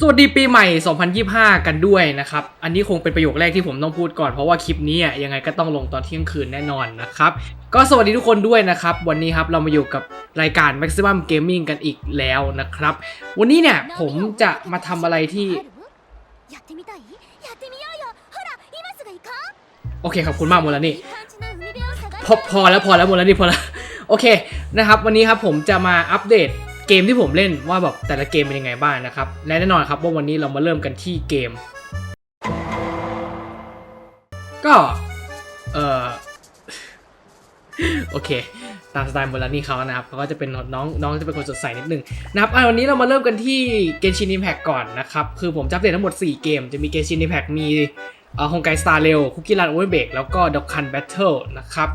สวัสดีปีใหม่ 2025 กันด้วยนะครับ อันนี้คงเป็นประโยคแรกที่ผมต้องพูดก่อนเพราะว่าคลิปนี้ยังไงก็ต้องลงตอนเที่ยงคืนแน่นอนนะครับ ก็สวัสดีทุกคนด้วยนะครับ วันนี้ครับเรามาอยู่กับรายการ Maximum Gaming กันอีกแล้วนะครับ วันนี้เนี่ยผมจะมาทำอะไรที่โอเคขอบคุณมากโมลนี่พอพอแล้วพอแล้วโมลนี่พอแล้วโอเคนะครับ วันนี้ครับผมจะมาอัปเดต เกมที่ผมเล่นว่าแบบแต่ละเกมเป็นยังไงบ้างนะครับ และแน่นอนครับว่าวันนี้เรามาเริ่มกันที่เกม ก็ เออโอเค ตามสไตล์โมลานี่เขานะครับเขาก็จะเป็นน้องน้องจะเป็นคนสดใสนิดนึงนะครับอะวันนี้เรามาเริ่มกันที่เกมชิน i ิ p แพ t ก่อนนะครับ คือผมจะอัปเดตทั้งหมด 4 เกม จะมีเกมชิน i ิ p แพ t มีเอ่อฮงไกสตาร์เรลคุกกี้รันโอเวอร์เบกแล้วก็ด็อกคันแบทเทิลนะครับ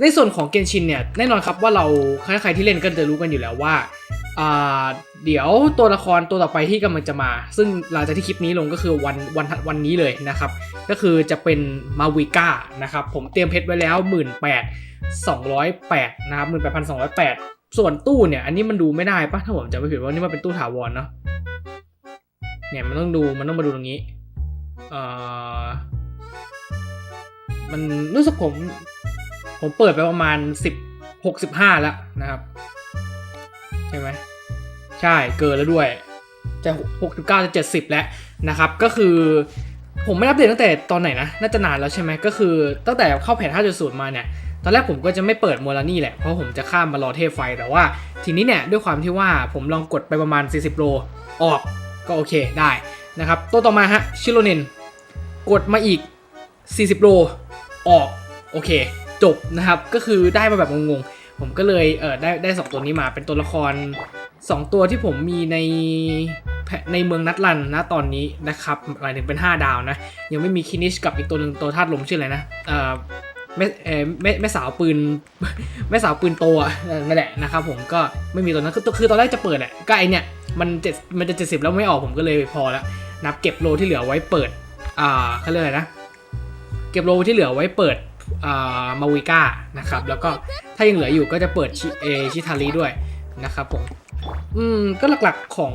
ในส่วนของเกนชินเนี่ยแน่นอนครับว่าเราใครๆที่เล่นก็จะรู้กันอยู่แล้วว่าเดี๋ยวตัวละครตัวต่อไปที่กำลังจะมา ซึ่งหลังจากที่คลิปนี้ลงก็คือวันวันวันนี้เลยนะครับ ก็คือจะเป็นมาวิก้านะครับผมเตรียมเพชรไว้แล้ว 1 8 2 0 8นะครับ18,208 ส่วนตู้เนี่ย อันนี้มันดูไม่ได้ปะถ้าผมจำไม่ผิดว่านี่มันเป็นตู้ถาวรเนาะเนี่ยมันต้องดูมันต้องมาดูตรงนี้เอ่อมันรู้สึกผม ผมเปิดไปประมาณ10 65แล้วนะครับ ใช่ไหมใช่เกินแล้วด้วย จะ69จะ70แล้วนะครับ ก็คือผมไม่อัปเดตตั้งแต่ตอนไหนนะ น่าจะนานแล้วใช่ไหมก็คือตั้งแต่เข้าแผน5.0 มาเนี่ย ตอนแรกผมก็จะไม่เปิดโมลานี่แหละ เพราะผมจะข้ามมารอเทพไฟ แต่ว่าทีนี้เนี่ยด้วยความที่ว่าผมลองกดไปประมาณ 40 โล ออกก็โอเคได้นะครับ ตัวต่อมาฮะ ชิโรเนน กดมาอีก 40 โล ออก โอเค จบนะครับ ก็คือได้มาแบบงงๆ ผมก็เลยเออได้ได้สองตัวนี้มาเป็นตัวละคร 2 ตัวที่ผมมีในในเมืองนัดลันนะตอนนี้นะครับหมายถึงเป็น 5 ดาวนะ ยังไม่มีคินิชกับอีกตัวหนึ่งตัวธาตุลมชื่ออะไรนะเออแม่เอแม่แม่สาวปืนแม่สาวปืนโตอะนั่นแหละนะครับผมก็ไม่มีตัวนั้นคือคือตอนแรกจะเปิดแหละก็ไอเนี่ยมันเจ็ดมันจะเจ็ดสิบแล้วไม่ออกผมก็เลยพอแล้วนับเก็บโลที่เหลือไว้เปิด อ่าเขาเรียกอะไรนะ เก็บโลที่เหลือไว้เปิด มาวิก้านะครับ แล้วก็ถ้ายังเหลืออยู่ก็จะเปิดเอชิทารีด้วยนะครับผมอืมก็หลักๆของ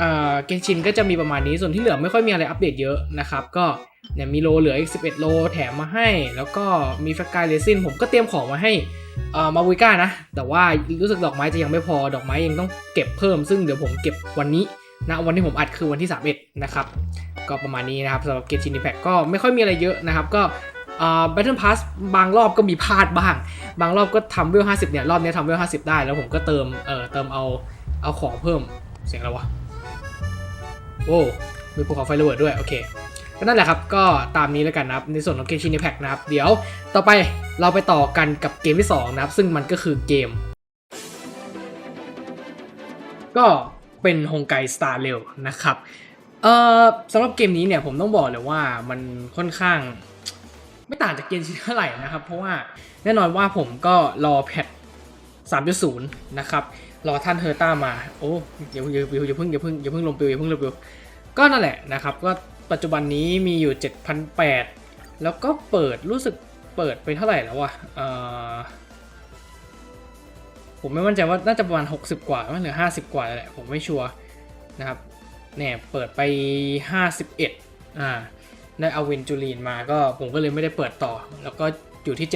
อ่าเกนชินก็จะมีประมาณนี้ส่วนที่เหลือไม่ค่อยมีอะไรอัปเดตเยอะนะครับ ก็เนี่ยมีโลเหลืออีก 11 โลแถมมาให้ แล้วก็มีแฟกกายเรซินผมก็เตรียมของมาให้อ่ามาวิก้านะ แต่ว่ารู้สึกดอกไม้จะยังไม่พอดอกไม้ยังต้องเก็บเพิ่ม ซึ่งเดี๋ยวผมเก็บวันนี้นะวันที่ผมอัดคือวันที่ 31 นะครับ ก็ประมาณนี้นะครับสำหรับเกมชิน i ิแพ t ก็ไม่ค่อยมีอะไรเยอะนะครับ ก็ อ่า Battle Pass บางรอบก็มีพลาดบ้าง บางรอบก็ทำเวล50เนี่ย รอบนี้ทำเวล50ได้ แล้วผมก็เติม เอ่อ เติมเอา เอาของเพิ่ม เสียงอะไรวะ โอ้มีภูเขาไฟระเบิดด้วย โอเค ก็นั่นแหละครับ ก็ตามนี้แล้วกันนะครับ ในส่วนของเกมชินิแพ t นะครับ เดี๋ยวต่อไปเราไปต่อกันกับเกมที่ 2 นะครับ ซึ่งมันก็คือเกม ก็เป็นฮงไกสตาร์เรลนะครับ เอ่อสำหรับเกมนี้เนี่ยผมต้องบอกเลยว่ามันค่อนข้าง ไม่ต่างจากเกมชินเท่าไหร่นะครับ เพราะว่าแน่นอนว่าผมก็รอแพท3.0 นะครับ รอท่านเฮอร์ต้ามา โอ้อย่าอย่าอย่าอย่าเพิ่งอย่าเพิ่งอย่าเพิ่งลงปิวอย่าเพิ่งลงปิวก็นั่นแหละนะครับ ก็ปัจจุบันนี้มีอยู่ 7,800 แล้วก็เปิดรู้สึกเปิดไปเท่าไหร่แล้ววะผมไม่มั่นใจว่าน่าจะประมาณ 60 กว่าไม่หรือ 50 กว่าแหละ ผมไม่ชัวร์นะครับเนี่ยเปิดไป 51 อ่า ได้เอาเวนจูรีนมาก็ผมก็เลยไม่ได้เปิดต่อ แล้วก็อยู่ที่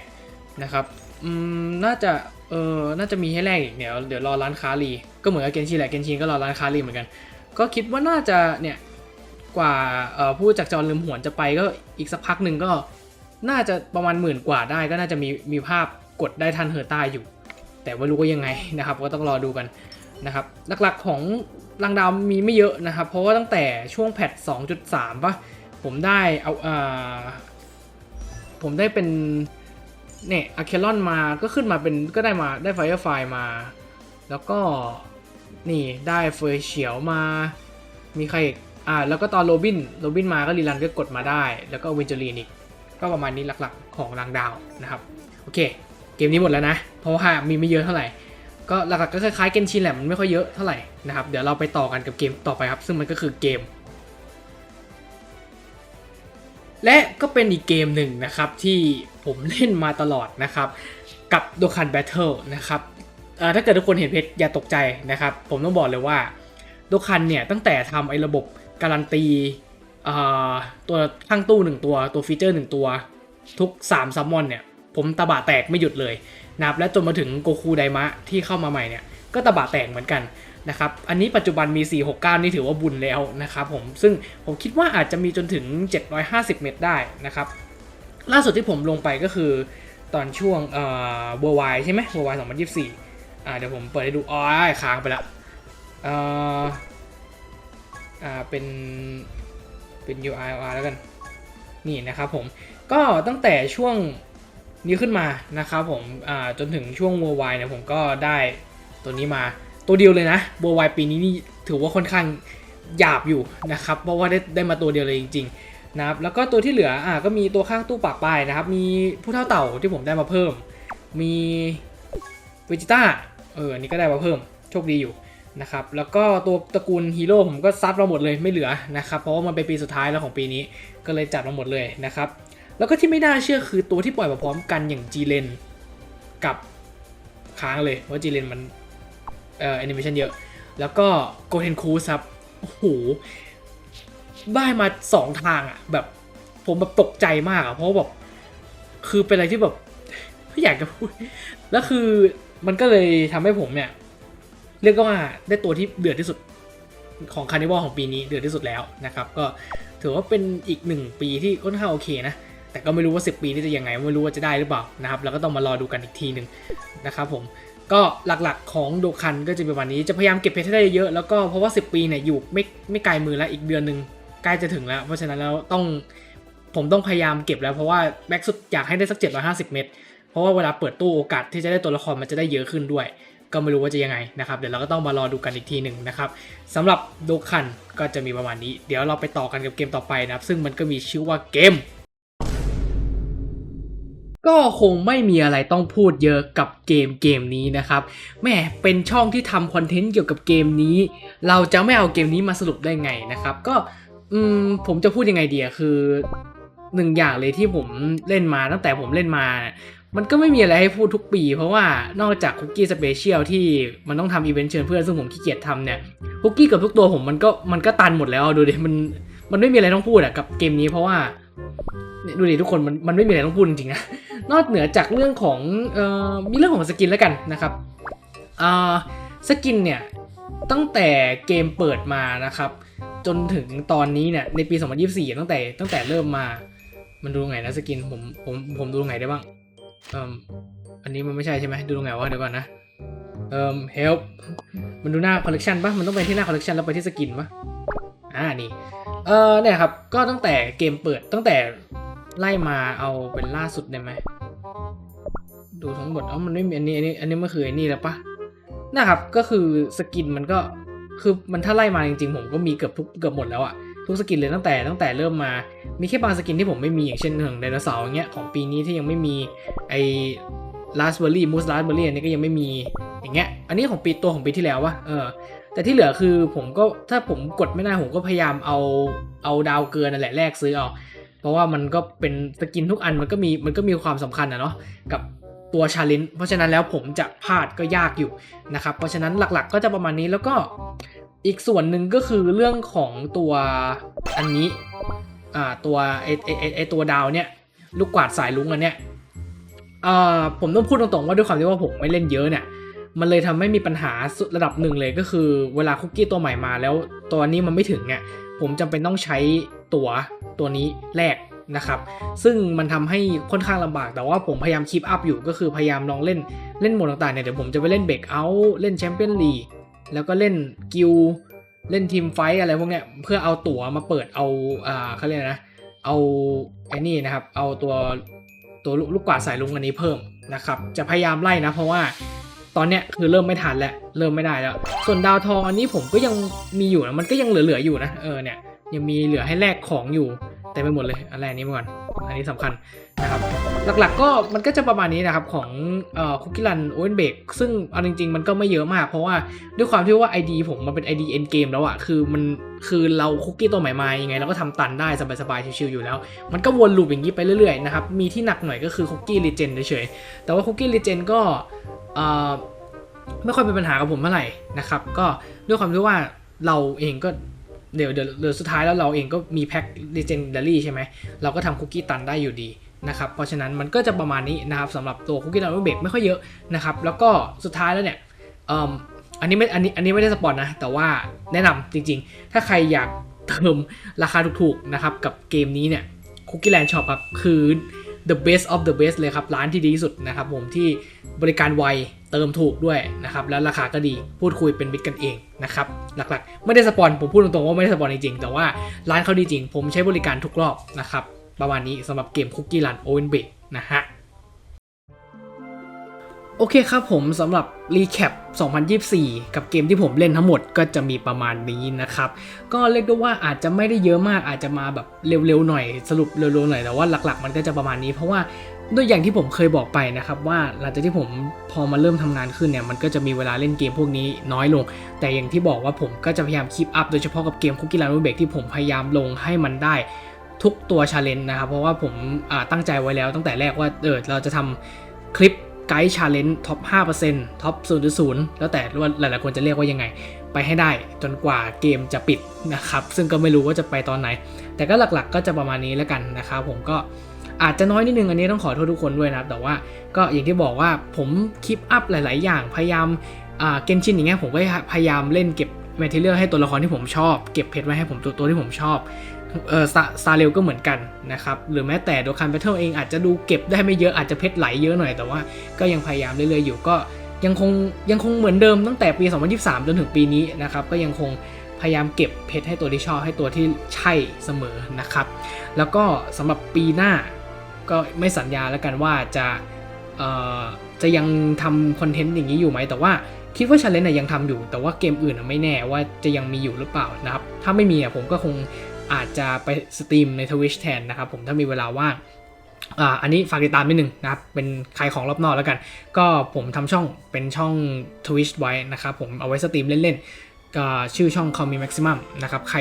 7,800 นะครับอืมน่าจะเออน่าจะมีให้แลกอีกเดี๋ยวเดี๋ยวรอร้านค้ารีก็เหมือนกับเกนชินแหละเกนชินก็รอร้านค้ารีเหมือนกัน ก็คิดว่าน่าจะเนี่ยกว่าเออผู้จากจรลืมหวนจะไปก็อีกสักพักหนึ่งก็น่าจะประมาณหมื่นกว่าได้ก็น่าจะมีมีภาพกดได้ทันเฮอร์ต้าอยู่ แต่ไม่รู้ว่ายังไงนะครับ ก็ต้องรอดูกันนะครับหลักๆของรังดาวมีไม่เยอะนะครับ เพราะว่าตั้งแต่ช่วงแพท2.3ป่ะ ผมได้เอาอ่าผมได้เป็นเนี่ยอะเคลอนมาก็ขึ้นมาเป็นก็ได้มาได้ไฟเออร์ไฟมา แล้วก็นี่ได้เฟยเฉียวมา มีใครอีกอ่าแล้วก็ตอนโรบินโรบินมาก็รีรันก็กดมาได้ แล้วก็เวนเจอรีนอีก ก็ประมาณนี้หลักๆของรางดาวนะครับ โอเค เกมนี้หมดแล้วนะ เพราะว่ามีไม่เยอะเท่าไหร่ ก็หลักๆก็คล้ายๆเกนชินแหละมันไม่ค่อยเยอะเท่าไหร่นะครับ เดี๋ยวเราไปต่อกันกับเกมต่อไปครับ ซึ่งมันก็คือเกม และก็เป็นอีกเกมหนึ่งนะครับที่ผมเล่นมาตลอดนะครับกับโดคันแบทเทิลนะครับถ้าเกิดทุกคนเห็นเพชรอย่าตกใจนะครับ ผมต้องบอกเลยว่าโดคันเนี่ยตั้งแต่ทำไอ้ระบบการันตีตัวข้างตู้หนึ่งตัวตัวฟีเจอร์หนึ่งตัว ทุก3ซัมมอนเนี่ยผมตะบะแตกไม่หยุดเลยนะครับและจนมาถึงโกคูไดมะที่เข้ามาใหม่เนี่ยก็ตะบะแตกเหมือนกัน นะครับอันนี้ปัจจุบันมี 469 นี่ถือว่าบุญแล้วนะครับผมซึ่งผมคิดว่าอาจจะมีจนถึง 750 เมตรได้นะครับล่าสุดที่ผมลงไปก็คือตอนช่วงเอ่อบัววายใช่ไหมบัววาย2024อ่าเดี๋ยวผมเปิดให้ดูอ๋อค้างไปละเอ่ออ่าเป็นเป็น UI แล้วกันนี่นะครับผมก็ตั้งแต่ช่วงนี้ขึ้นมานะครับผมอ่าจนถึงช่วงบัววายเนี่ยผมก็ได้ตัวนี้มา ตัวเดียวเลยนะบัววายปีนี้นี่ถือว่าค่อนข้างหยาบอยู่นะครับ เพราะว่าได้ได้มาตัวเดียวเลยจริงๆนะครับแล้วก็ตัวที่เหลืออะก็มีตัวข้างตู้ปากปลายนะครับ มีผู้เท่าเต่าที่ผมได้มาเพิ่ม มีเวจิต้าเอออันนี้ก็ได้มาเพิ่มโชคดีอยู่นะครับแล้วก็ตัวตระกูลฮีโร่ผมก็ซัดมาหมดเลยไม่เหลือนะครับเพราะว่ามันเป็นปีสุดท้ายแล้วของปีนี้ก็เลยจัดมาหมดเลยนะครับแล้วก็ที่ไม่น่าเชื่อคือตัวที่ปล่อยมาพร้อมกันอย่างจีเลนกับค้างเลยว่าจีเลนมัน เอ่อแอนิเมชันเยอะ แล้วก็โกเทนคูสครับ โอ้โหได้มาสองทางอะแบบผมแบบตกใจมากอะเพราะว่าแบบคือเป็นอะไรที่แบบไม่อยากจะพูด แล้วคือมันก็เลยทำให้ผมเนี่ย เรียกว่าได้ตัวที่เดือดที่สุดของคาร์นิวัลของปีนี้เดือดที่สุดแล้วนะครับ ก็ถือว่าเป็นอีกหนึ่งปีที่ค่อนข้างโอเคนะ แต่ก็ไม่รู้ว่า 10 ปีนี้จะยังไง ไม่รู้ว่าจะได้หรือเปล่านะครับ แล้วก็ต้องมารอดูกันอีกทีหนึ่งนะครับผม ก็หลักๆของโดคันก็จะเป็นวันนี้จะพยายามเก็บเพชรให้ได้เยอะแล้วก็เพราะว่า 10 ปีเนี่ยอยู่ไม่ไม่ไกลมือแล้วอีกเดือนหนึ่งใกล้จะถึงแล้ว เพราะฉะนั้นแล้วต้องผมต้องพยายามเก็บแล้วเพราะว่าแบ็กสุดอยากให้ได้สัก 750 เม็ดเพราะว่าเวลาเปิดตู้โอกาสที่จะได้ตัวละครมันจะได้เยอะขึ้นด้วย ก็ไม่รู้ว่าจะยังไงนะครับ เดี๋ยวเราก็ต้องมารอดูกันอีกทีหนึ่งนะครับสำหรับโดคันก็จะมีประมาณนี้ เดี๋ยวเราไปต่อกันกับเกมต่อไปนะครับ ซึ่งมันก็มีชื่อว่าเกม ก็คงไม่มีอะไรต้องพูดเยอะกับเกมเกมนี้นะครับแม่เป็นช่องที่ทำคอนเทนต์เกี่ยวกับเกมนี้ เราจะไม่เอาเกมนี้มาสรุปได้ไงนะครับ ก็อืมผมจะพูดยังไงดีคือหนึ่งอย่างเลยที่ผมเล่นมาตั้งแต่ผมเล่นมา มันก็ไม่มีอะไรให้พูดทุกปี เพราะว่านอกจากคุกกี้สเปเชียลที่มันต้องทำอีเวนต์เชิญเพื่อนซึ่งผมขี้เกียจทำเนี่ยคุกกี้กับทุกตัวผมมันก็มันก็ตันหมดแล้วดูดิมันมันไม่มีอะไรต้องพูดอะกับเกมนี้เพราะว่าเนี่ยดูดิทุกคนมันมันไม่มีอะไรต้องพูดจริงๆนะ นอกเหนือจากเรื่องของเอ่อมีเรื่องของสกินแล้วกันนะครับสกินเนี่ยตั้งแต่เกมเปิดมานะครับ จนถึงตอนนี้เนี่ยในปี 2024 ตั้งแต่ตั้งแต่เริ่มมา มันดูไงนะสกินผมผมผมดูไงได้บ้างอ,อันนี้มันไม่ใช่ใช่ไหมดูไงวะเดี๋ยวก่อนนะเอ่ม help มันดูหน้าคอลเลกชันปะมันต้องไปที่หน้าคอลเลกชันแล้วไปที่สกินปะอ่านี่เออเนี่ยครับ ก็ตั้งแต่เกมเปิดตั้งแต่ไล่มาเอาเป็นล่าสุดได้ไหม ดูทั้งหมดเอ้ามันไม่มีอันนี้อันนี้อันนี้มันคือไอ้นี่แล้วปะนะครับก็คือสกินมันก็คือมันถ้าไล่มาจริงๆ ผมก็มีเกือบทุกเกือบหมดแล้วอะทุกสกินเลยตั้งแต่ตั้งแต่เริ่มมา มีแค่บางสกินที่ผมไม่มีอย่างเช่นของไดโนเสาร์อย่างเงี้ยของปีนี้ที่ยังไม่มีไอ้ลาสเบอร์รี่มูสลาสเบอร์รี่อันนี้ก็ยังไม่มีอย่างเงี้ยอันนี้ของปีตัวของปีที่แล้ววะเออแต่ที่เหลือคือผมก็ถ้าผมกดไม่ได้ผมก็พยายามเอาเอาดาวเกินนั่นแหละแลกซื้อเอาเพราะว่ามันก็เป็นสกินทุกอันมันก็มีมันก็มีความสำคัญอะเนาะกับ ตัวชาเลนจ์เพราะฉะนั้นแล้วผมจะพลาดก็ยากอยู่นะครับ เพราะฉะนั้นหลักๆก็จะประมาณนี้แล้วก็อีกส่วนหนึ่งก็คือเรื่องของตัวอันนี้อ่าตัวไอไอไอไอตัวดาวเนี่ยลูกกวาดสายลุงอันเนี้ยอ่าผมต้องพูดตรงๆว่าด้วยความที่ว่าผมไม่เล่นเยอะเนี่ยมันเลยทำให้มีปัญหาสุดระดับหนึ่งเลยก็คือ เวลาคุกกี้ตัวใหม่มาแล้วตัวนี้มันไม่ถึงเนี่ยผมจำเป็นต้องใช้ตัวตัวนี้แลก นะครับ ซึ่งมันทำให้ค่อนข้างลำบาก แต่ว่าผมพยายามคีปอัพอยู่ก็คือพยายามลองเล่นเล่นโหมดต่างๆเนี่ยเดี๋ยวผมจะไปเล่นเบรกเอาท์เล่นแชมเปี้ยนลีกแล้วก็เล่นกิลเล่นทีมไฟท์อะไรพวกเนี้ยเพื่อเอาตั๋วมาเปิดเอาอ่าเขาเรียกนะเอาไอ้นี่นะครับ เอาตัวตัวลูกกวาดสายลุงอันนี้เพิ่มนะครับ จะพยายามไล่นะ เพราะว่าตอนเนี้ยคือเริ่มไม่ทันแล้วเริ่มไม่ได้แล้ว ส่วนดาวทองอันนี้ผมก็ยังมีอยู่นะมันก็ยังเหลือๆอยู่นะเออเนี่ยยังมีเหลือให้แลกของอยู่ ต็มไปหมดเลยอะไรอันนี้มาก่อน อันนี้สำคัญนะครับ หลักๆก็มันก็จะประมาณนี้นะครับของคุกกี้รันโอเวนเบกซึ่งเอาจริง ๆ มันก็ไม่เยอะมาก เพราะว่าด้วยความที่ว่า ID ผมมันเป็น ID end game แล้วอะคือมันคือเราคุกกี้ตัวใหม่มายังไงเราก็ทำตันได้สบายๆชิวๆอยู่แล้ว มันก็วนลูปอย่างนี้ไปเรื่อยๆนะครับ มีที่หนักหน่อยก็คือคุกกี้รีเจนเฉยๆ แต่ว่าคุกกี้รีเจนก็ไม่ค่อยเป็นปัญหากับผมเท่าไหร่นะครับ ก็ด้วยความที่ว่าเราเองก็ เดี๋ยวเดี๋ยวเดี๋ยวสุดท้ายแล้วเราเองก็มีแพ็ค legendary ใช่ไหมเราก็ทำคุกกี้ตันได้อยู่ดีนะครับเพราะฉะนั้นมันก็จะประมาณนี้นะครับสำหรับตัวคุกกี้ตันเบรกไม่ค่อยเยอะนะครับแล้วก็สุดท้ายแล้วเนี่ยเอ่ออันนี้ไม่อันนี้อันนี้ไม่ได้สปอนนะแต่ว่าแนะนำจริงๆ ถ้าใครอยากเติมราคาถูกๆนะครับกับเกมนี้เนี่ย Cookie Land Shop ครับคือ the best of the best เลยครับ ร้านที่ดีที่สุดนะครับผมที่บริการไวเติมถูกด้วยนะครับ แล้วราคาก็ดีพูดคุยเป็นมิตรกันเองนะครับ หลักๆ ไม่ได้สปอนผมพูดตรงๆว่าไม่ได้สปอนจริงๆแต่ว่าร้านเขาดีจริง ผมใช้บริการทุกรอบนะครับ ประมาณนี้สำหรับเกม Cookie Run Owen b a k นะฮะ โอเคครับผมสำหรับรีแคป 2024 กับเกมที่ผมเล่นทั้งหมดก็จะมีประมาณนี้นะครับ ก็เรียกได้ว่าอาจจะไม่ได้เยอะมากอาจจะมาแบบเร็วๆหน่อยสรุปเร็วๆหน่อยแต่ว่าหลักๆ มันก็จะประมาณนี้ เพราะว่าด้วยอย่างที่ผมเคยบอกไปนะครับว่าหลังจากที่ผมพอมาเริ่มทำงานขึ้นเนี่ยมันก็จะมีเวลาเล่นเกมพวกนี้น้อยลง แต่อย่างที่บอกว่าผมก็จะพยายามคีปอัพโดยเฉพาะกับเกมคุกกี้รันเบกที่ผมพยายามลงให้มันได้ทุกตัวชาเลนจ์นะครับเพราะว่าผมตั้งใจไว้แล้วตั้งแต่แรกว่าเออเราจะทำคลิป ไกด์ชาเลนจ์ท็อป5%ท็อป0.0 แล้วแต่ว่าหลายๆคนจะเรียกว่ายังไง ไปให้ได้จนกว่าเกมจะปิดนะครับ ซึ่งก็ไม่รู้ว่าจะไปตอนไหน แต่ก็หลักๆก็จะประมาณนี้แล้วกันนะครับผมก็อาจจะน้อยนิดนึงอันนี้ต้องขอโทษทุกคนด้วยนะครับ แต่ว่าก็อย่างที่บอกว่าผมคลิปอัพหลาย ๆ อย่างพยายามเกนชินอย่างเงี้ยผมก็พยายามเล่นเก็บแมทเทียลให้ตัวละครที่ผมชอบ เก็บเพชรไว้ให้ผมตัวตัวที่ผมชอบ เออซาเรลก็เหมือนกันนะครับ หรือแม้แต่โดคันแบทเทิลเองอาจจะดูเก็บได้ไม่เยอะอาจจะเพชรไหลเยอะหน่อยแต่ว่าก็ยังพยายามเรื่อยๆอยู่ก็ยังคงยังคงเหมือนเดิมตั้งแต่ปี 2023 จนถึงปีนี้นะครับ ก็ยังคงพยายามเก็บเพชรให้ตัวที่ชอบให้ตัวที่ใช่เสมอนะครับ แล้วก็สำหรับปีหน้าก็ไม่สัญญาแล้วกันว่าจะเอ่อจะยังทำคอนเทนต์อย่างนี้อยู่ไหมแต่ว่าคิดว่าชาเลนจ์น่ะยังทำอยู่ แต่ว่าเกมอื่นไม่แน่ว่าจะยังมีอยู่หรือเปล่านะครับ ถ้าไม่มีผมก็คง อาจจะไปสตรีมในทวิชแทนนะครับผมถ้ามีเวลาว่างอ่าอันนี้ฝากติดตามนิดนึงนะครับ เป็นขายของรอบนอกแล้วกัน ก็ผมทำช่องเป็นช่อง Twitch ไว้นะครับผมเอาไว้สตรีมเล่นๆ ก็ชื่อช่อง c o m m i Maximum นะครับ ใคร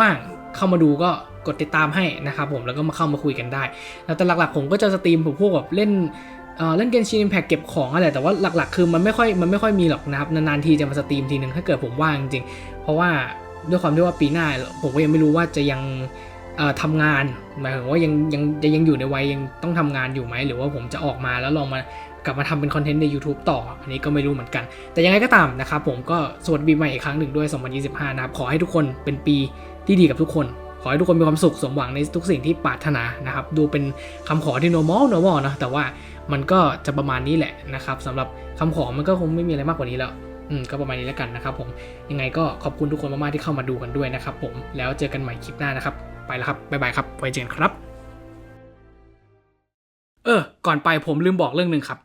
ว่างๆ เข้ามาดูก็กดติดตามให้นะครับผม แล้วก็มาเข้ามาคุยกันได้แล้วแต่หลักๆ ผมก็จะสตรีมผมพวกแบบเล่นเล่นเกมชีนแพ็กเก็บของอะไร แต่ว่าหลักๆ คือมันไม่ค่อยมันไม่ค่อยมีหรอกนะครับ นานๆทีจะมาสตรีมทีนึงถ้าเกิดผมว่างจริง เพราะว่า ด้วยความที่ว่าปีหน้า ผมก็ยังไม่รู้ว่าจะยังเอ่อทำงานหมายถึงว่ายังยังจะยังอยู่ในวัยยังต้องทำงานอยู่ไหมหรือว่าผมจะออกมาแล้วลองมากลับมาทำเป็นคอนเทนต์ใน YouTube ต่อ อันนี้ก็ไม่รู้เหมือนกัน แต่ยังไงก็ตามนะครับผมก็สวัสดีปีใหม่อีกครั้งหนึ่งด้วย 2025 นะครับ ขอให้ทุกคนเป็นปีที่ดีกับทุกคน ขอให้ทุกคนมีความสุขสมหวังในทุกสิ่งที่ปรารถนานะครับ ดูเป็นคำขอที่ normal normal นะแต่ว่ามันก็จะประมาณนี้แหละนะครับสำหรับคำขอมันก็คงไม่มีอะไรมากกว่านี้แล้ว อืมก็ประมาณนี้แล้วกันนะครับผมยังไงก็ขอบคุณทุกคนมากๆที่เข้ามาดูกันด้วยนะครับผมแล้วเจอกันใหม่คลิปหน้านะครับ ไปแล้วครับบ๊ายบายครับไว้เจอกันครับ เออ ก่อนไปผมลืมบอกเรื่องหนึ่งครับ